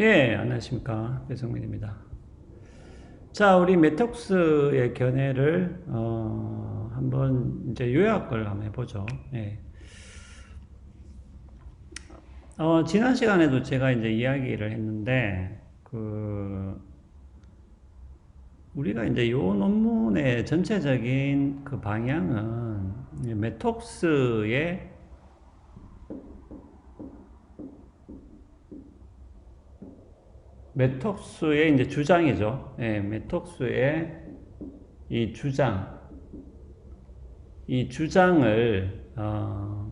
예, 안녕하십니까. 배성민입니다. 자, 우리 메톡스의 견해를, 어, 한번 이제 요약을 한번 해보죠. 예. 어, 지난 시간에도 제가 이제 이야기를 했는데, 그, 우리가 이제 요 논문의 전체적인 그 방향은 메톡스의 메톡스의 이제 주장이죠. 예, 메톡스의 이 주장, 이 주장을 어,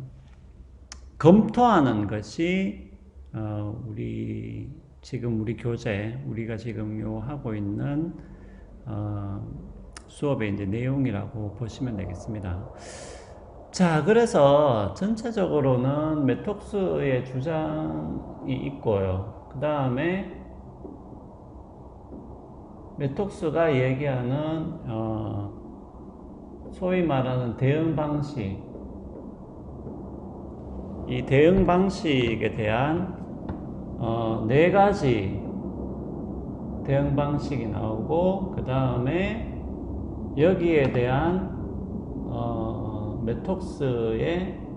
검토하는 것이 어, 우리 지금 우리 교재 우리가 지금 요 하고 있는 어, 수업의 이제 내용이라고 보시면 되겠습니다. 자, 그래서 전체적으로는 메톡스의 주장이 있고요. 그 다음에 메톡스가 얘기하는 어, 소위 말하는 대응 방식. 이 대응 방식에 대한 어, 네 가지 대응 방식이 나오고 그 다음에 여기에 대한 어, 메톡스의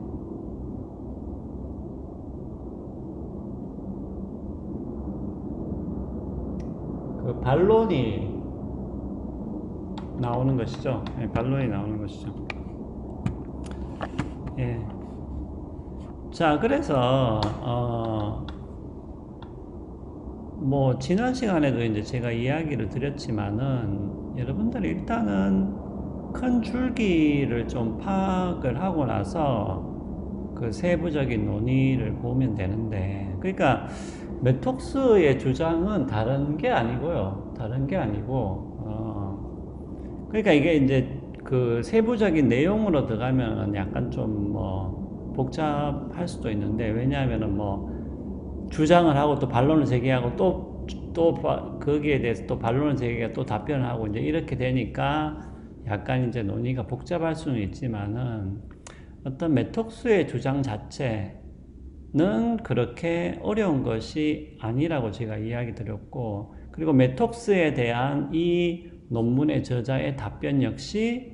그 반론이 나오는 것이죠. 예, 반론이 나오는 것이죠. 예. 자, 그래서 어, 뭐 지난 시간에도 이제 제가 이야기를 드렸지만은 여러분들이 일단은 큰 줄기를 좀 파악을 하고 나서 그 세부적인 논의를 보면 되는데 그러니까 메톡스의 주장은 다른 게 아니고요. 다른 게 아니고, 어, 그러니까 이게 이제 그 세부적인 내용으로 들어가면 약간 좀 뭐 복잡할 수도 있는데, 왜냐하면은 뭐 주장을 하고 또 반론을 제기하고 또, 또 거기에 대해서 또 반론을 제기하고 또 답변을 하고 이제 이렇게 되니까 약간 이제 논의가 복잡할 수는 있지만은 어떤 메톡스의 주장 자체, 는 그렇게 어려운 것이 아니라고 제가 이야기 드렸고, 그리고 메톡스에 대한 이 논문의 저자의 답변 역시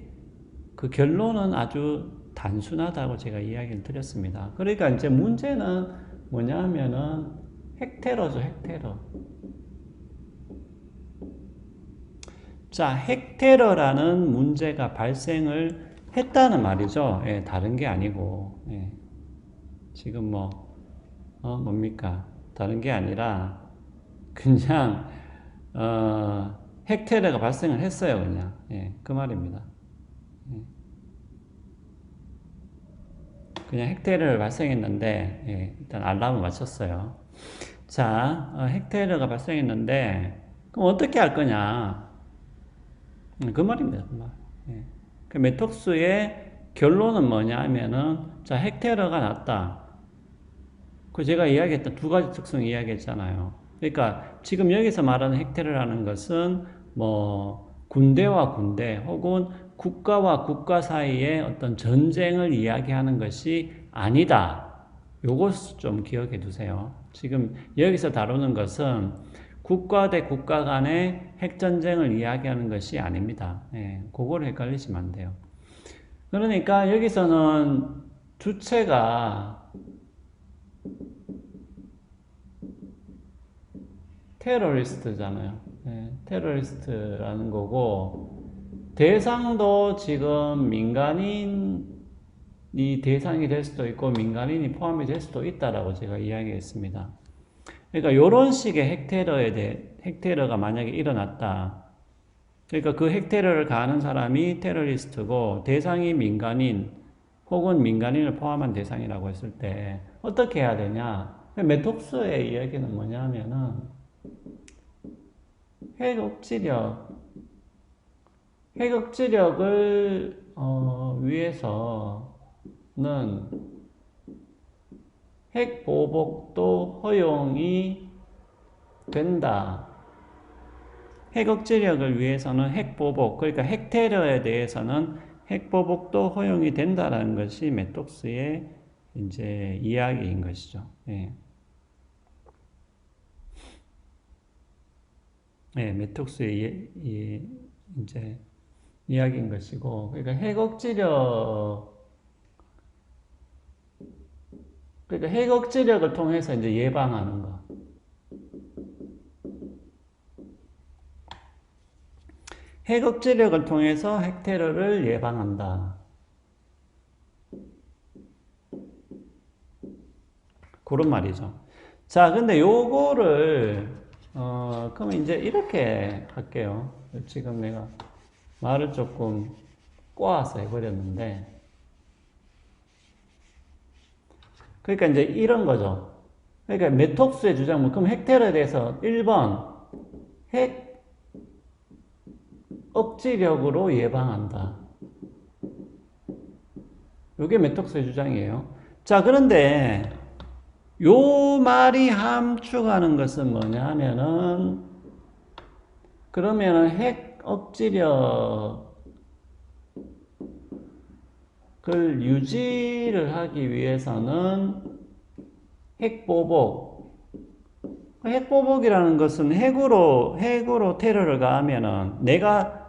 그 결론은 아주 단순하다고 제가 이야기를 드렸습니다. 그러니까 이제 문제는 뭐냐 하면은 핵테러죠, 핵테러. 자, 핵테러라는 문제가 발생을 했다는 말이죠. 예, 다른 게 아니고. 예. 지금 뭐, 어, 뭡니까? 다른 게 아니라, 그냥, 어, 핵테러가 발생을 했어요, 그냥. 예, 그 말입니다. 예. 그냥 핵테러를 발생했는데, 예, 일단 알람을 맞췄어요. 자, 어, 핵테러가 발생했는데, 그럼 어떻게 할 거냐? 음, 그 말입니다, 그 말. 예. 그 메톡스의 결론은 뭐냐 하면은, 자, 핵테러가 났다. 그 제가 이야기했던 두 가지 특성 이야기했잖아요. 그러니까 지금 여기서 말하는 핵테러라는 것은 뭐 군대와 군대 혹은 국가와 국가 사이의 어떤 전쟁을 이야기하는 것이 아니다. 요것 좀 기억해 두세요. 지금 여기서 다루는 것은 국가 대 국가 간의 핵전쟁을 이야기하는 것이 아닙니다. 예, 그걸 헷갈리시면 안 돼요. 그러니까 여기서는 주체가 테러리스트잖아요. 네, 테러리스트라는 거고 대상도 지금 민간인이 대상이 될 수도 있고 민간인이 포함이 될 수도 있다라고 제가 이야기했습니다. 그러니까 이런 식의 핵테러에 대해 핵테러가 만약에 일어났다. 그러니까 그 핵테러를 가하는 사람이 테러리스트고 대상이 민간인 혹은 민간인을 포함한 대상이라고 했을 때 어떻게 해야 되냐? 메톡스의 이야기는 뭐냐면은 핵 억지력, 핵 억지력을 어, 위해서는 핵 보복도 허용이 된다. 핵 억지력을 위해서는 핵 보복, 그러니까 핵 테러에 대해서는 핵 보복도 허용이 된다라는 것이 메톡스의 이제 이야기인 것이죠. 예. 네, 메톡스의 예, 예, 이제 이야기인 것이고, 그러니까 해곡지력, 그러니까 해곡지력을 통해서 이제 예방하는 거. 해극지력을 통해서 핵테러를 예방한다. 그런 말이죠. 자, 근데 요거를, 어, 그러면 이제 이렇게 할게요. 지금 내가 말을 조금 꼬아서 해버렸는데. 그러니까 이제 이런 거죠. 그러니까 메톡스의 주장은, 그럼 핵테러에 대해서 1번, 핵 억지력으로 예방한다. 이게 메톡스의 주장이에요. 자, 그런데 요 말이 함축하는 것은 뭐냐 하면은 그러면은 핵 억지력을 유지를 하기 위해서는 핵보복. 핵보복이라는 것은 핵으로 핵으로 테러를 가하면은 내가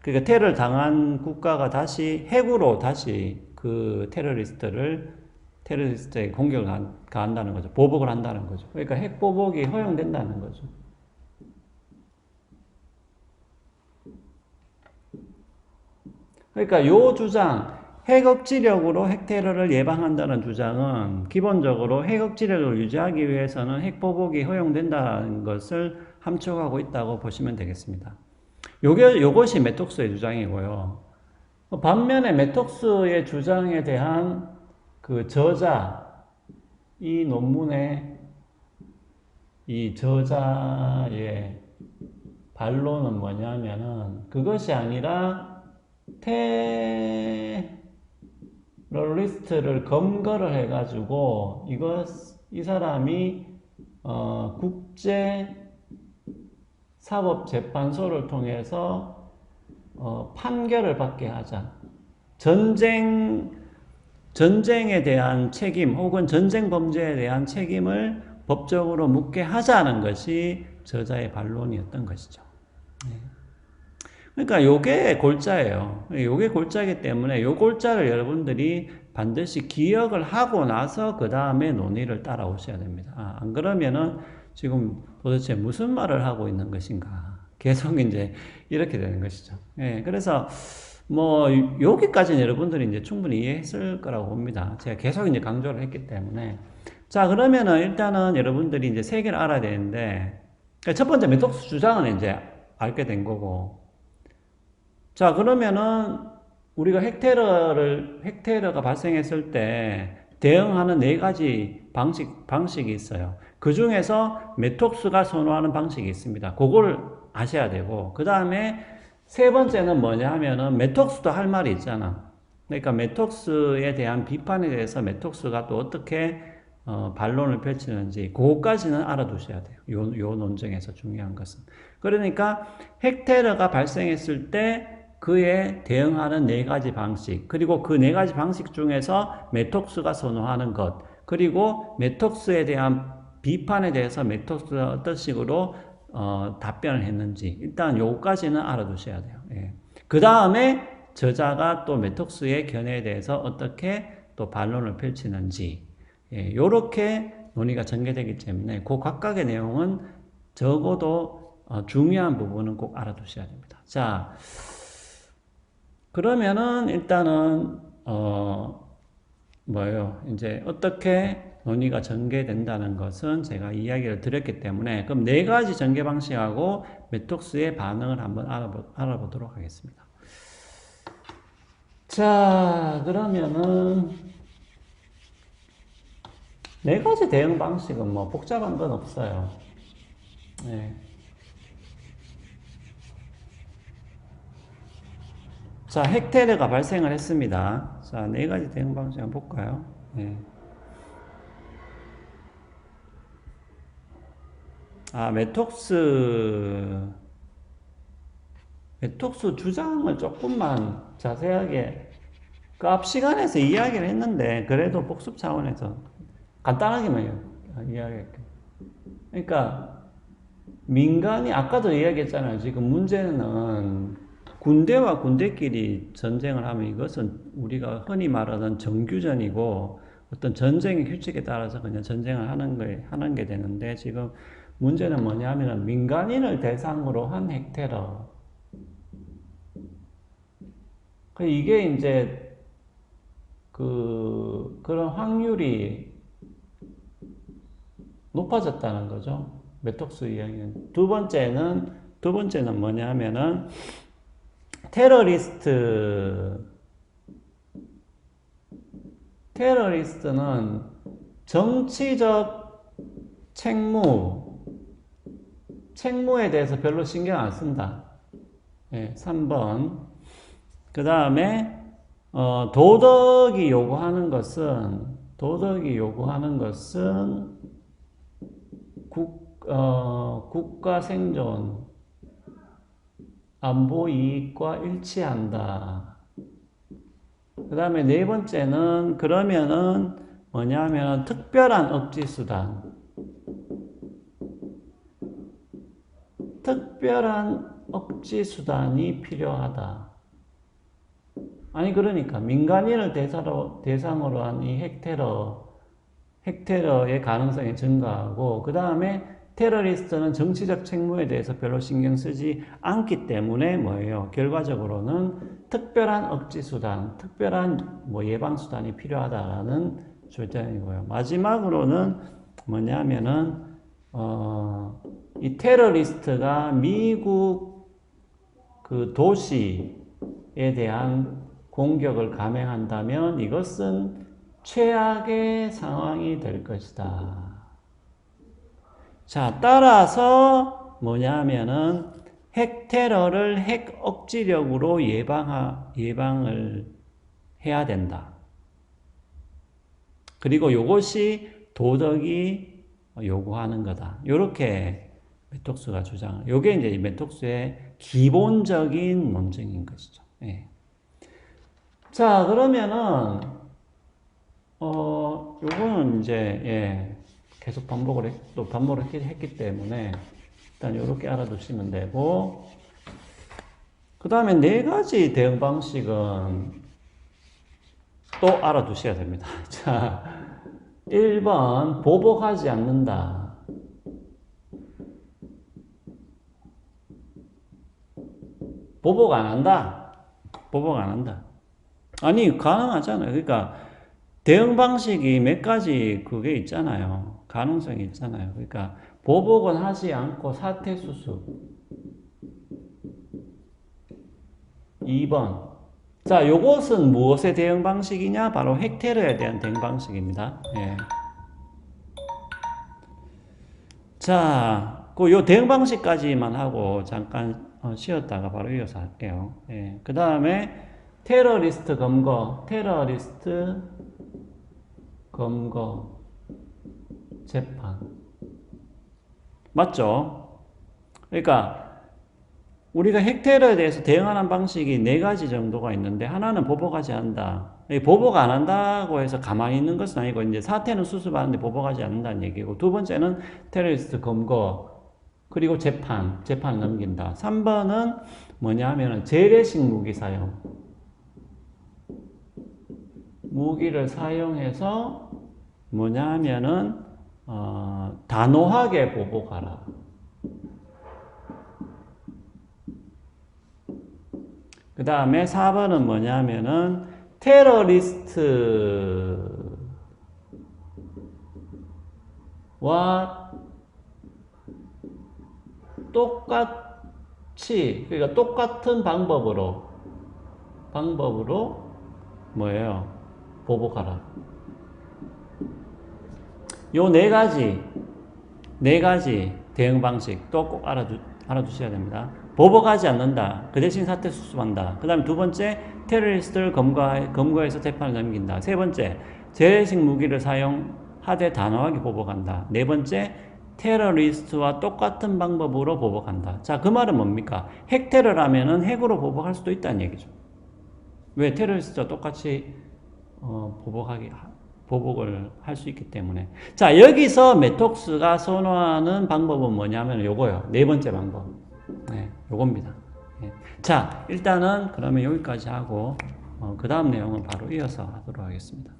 그러니까 테러를 당한 국가가 다시 핵으로 다시 그 테러리스트를 테러리스트에 공격을 가한다는 거죠. 보복을 한다는 거죠. 그러니까 핵 보복이 허용된다는 거죠. 그러니까 요 주장 핵 억지력으로 핵 테러를 예방한다는 주장은 기본적으로 핵 억지력을 유지하기 위해서는 핵 보복이 허용된다는 것을 함축하고 있다고 보시면 되겠습니다. 요게, 요것이 메톡스의 주장이고요. 반면에 메톡스의 주장에 대한 그 저자, 이 논문의 이 저자의 반론은 뭐냐면은 그것이 아니라 테러리스트를 검거를 해가지고 이것 이 사람이 어, 국제 사법재판소를 통해서 어, 판결을 받게 하자. 전쟁, 전쟁에 대한 책임 혹은 전쟁 범죄에 대한 책임을 법적으로 묻게 하자는 것이 저자의 반론이었던 것이죠. 네. 그러니까 요게 골자예요. 요게 골자이기 때문에 요 골자를 여러분들이 반드시 기억을 하고 나서 그 다음에 논의를 따라오셔야 됩니다. 아, 안 그러면은 지금 도대체 무슨 말을 하고 있는 것인가. 계속 이제 이렇게 되는 것이죠. 예, 그래서 뭐 여기까지는 여러분들이 이제 충분히 이해했을 거라고 봅니다. 제가 계속 이제 강조를 했기 때문에. 자, 그러면은 일단은 여러분들이 이제 세 개를 알아야 되는데, 그러니까 첫 번째 메톡스 주장은 이제 알게 된 거고. 자, 그러면은 우리가 핵테러를, 핵테러가 발생했을 때 대응하는 네 가지 방식, 방식이 있어요. 그 중에서 메톡스가 선호하는 방식이 있습니다. 그걸 아셔야 되고, 그 다음에 세 번째는 뭐냐 하면은 메톡스도 할 말이 있잖아. 그러니까 메톡스에 대한 비판에 대해서 메톡스가 또 어떻게 어, 반론을 펼치는지 그것까지는 알아두셔야 돼요. 요, 요 논쟁에서 중요한 것은. 그러니까 핵테러가 발생했을 때 그에 대응하는 네 가지 방식, 그리고 그 네 가지 방식 중에서 메톡스가 선호하는 것, 그리고 메톡스에 대한 비판에 대해서 메토드가 어떤 식으로 어, 답변을 했는지 일단 요까지는 알아두셔야 돼요. 예. 그 다음에 저자가 또 메톡스의 견해에 대해서 어떻게 또 반론을 펼치는지 예, 요렇게 논의가 전개되기 때문에 그 각각의 내용은 적어도 어, 중요한 부분은 꼭 알아두셔야 됩니다. 자, 그러면은 일단은 어 뭐예요? 이제 어떻게 논의가 전개된다는 것은 제가 이야기를 드렸기 때문에 그럼 네 가지 전개 방식하고 메톡스의 반응을 한번 알아보, 알아보도록 하겠습니다. 자, 그러면은 네 가지 대응 방식은 뭐 복잡한 건 없어요. 네. 자, 핵테러가 발생을 했습니다. 자, 네 가지 대응 방식 한번 볼까요? 네. 아, 메톡스, 메톡스 주장을 조금만 자세하게 그 앞 시간에서 이야기를 했는데, 그래도 복습 차원에서 간단하게만 이야기할게요. 그러니까, 민간이 아까도 이야기했잖아요. 지금 문제는 군대와 군대끼리 전쟁을 하면 이것은 우리가 흔히 말하는 정규전이고 어떤 전쟁의 규칙에 따라서 그냥 전쟁을 하는 게 하는 게 되는데 지금 문제는 뭐냐면은 민간인을 대상으로 한 핵테러. 그 이게 이제 그 그런 확률이 높아졌다는 거죠. 메톡스 이야기는. 두 번째는, 두 번째는 뭐냐면은, 테러리스트, 테러리스트는 정치적 책무, 책무에 대해서 별로 신경 안 쓴다. 예, 3번. 그 다음에, 어, 도덕이 요구하는 것은, 도덕이 요구하는 것은 국, 어, 국가 생존, 안보 이익과 일치한다. 그 다음에 네 번째는, 그러면은 뭐냐면 특별한 억지 수단. 특별한 억지 수단이 필요하다. 아니, 그러니까 민간인을 대상으로, 대상으로 한 이 핵테러, 핵테러의 가능성이 증가하고 그 다음에 테러리스트는 정치적 책무에 대해서 별로 신경 쓰지 않기 때문에 뭐예요? 결과적으로는 특별한 억지 수단, 특별한 뭐 예방 수단이 필요하다라는 주장이고요. 마지막으로는 뭐냐면은 어, 이 테러리스트가 미국 그 도시에 대한 공격을 감행한다면 이것은 최악의 상황이 될 것이다. 자, 따라서 뭐냐면은 핵 테러를 핵 억지력으로 예방하, 예방을 해야 된다. 그리고 이것이 도덕이 요구하는 거다. 이렇게 메톡스가 주장을. 이게 이제 메톡스의 기본적인 논증인 것이죠. 예. 자, 그러면은 어, 요거는 이제, 예, 계속 반복을 했, 또 반복을 했기, 했기 때문에, 일단 요렇게 알아두시면 되고, 그 다음에 네 가지 대응 방식은 또 알아두셔야 됩니다. 자, 1번, 보복하지 않는다. 보복 안 한다. 보복 안 한다. 아니, 가능하잖아요. 그러니까, 대응 방식이 몇 가지 그게 있잖아요. 가능성이 있잖아요. 그러니까 보복은 하지 않고 사태 수습. 2번. 자, 요것은 무엇의 대응 방식이냐? 바로 핵테러에 대한 대응 방식입니다. 예. 자, 그 요 대응 방식까지만 하고 잠깐 어, 쉬었다가 바로 이어서 할게요. 예. 그 다음에 테러리스트 검거, 테러리스트 검거, 재판. 맞죠? 그러니까 우리가 핵테러에 대해서 대응하는 방식이 네 가지 정도가 있는데 하나는 보복하지 않는다. 보복 안 한다고 해서 가만히 있는 것은 아니고 이제 사태는 수습하는데 보복하지 않는다는 얘기고 두 번째는 테러리스트 검거 그리고 재판, 재판 넘긴다. 3번은 뭐냐 하면은 재래식 무기 사용. 무기를 사용해서 뭐냐 하면은 어, 단호하게 보복하라. 그 다음에 4번은 뭐냐 하면은 테러리스트와 똑같이 그러니까 똑같은 방법으로 방법으로 뭐예요? 보복하라. 요 네 가지, 네 가지 대응 방식 또 꼭 알아두, 알아두셔야 됩니다. 보복하지 않는다. 그 대신 사태 수습한다. 그 다음에 두 번째, 테러리스트를 검거, 검거해서 재판을 넘긴다. 세 번째, 재래식 무기를 사용하되 단호하게 보복한다. 네 번째, 테러리스트와 똑같은 방법으로 보복한다. 자, 그 말은 뭡니까? 핵 테러라면은 핵으로 보복할 수도 있다는 얘기죠. 왜 테러리스트와 똑같이 어, 보복하기 보복을 할 수 있기 때문에. 자, 여기서 메톡스가 선호하는 방법은 뭐냐면 요거요. 네 번째 방법. 네, 요겁니다. 예. 자, 일단은 그러면 여기까지 하고, 어, 그 다음 내용은 바로 이어서 하도록 하겠습니다.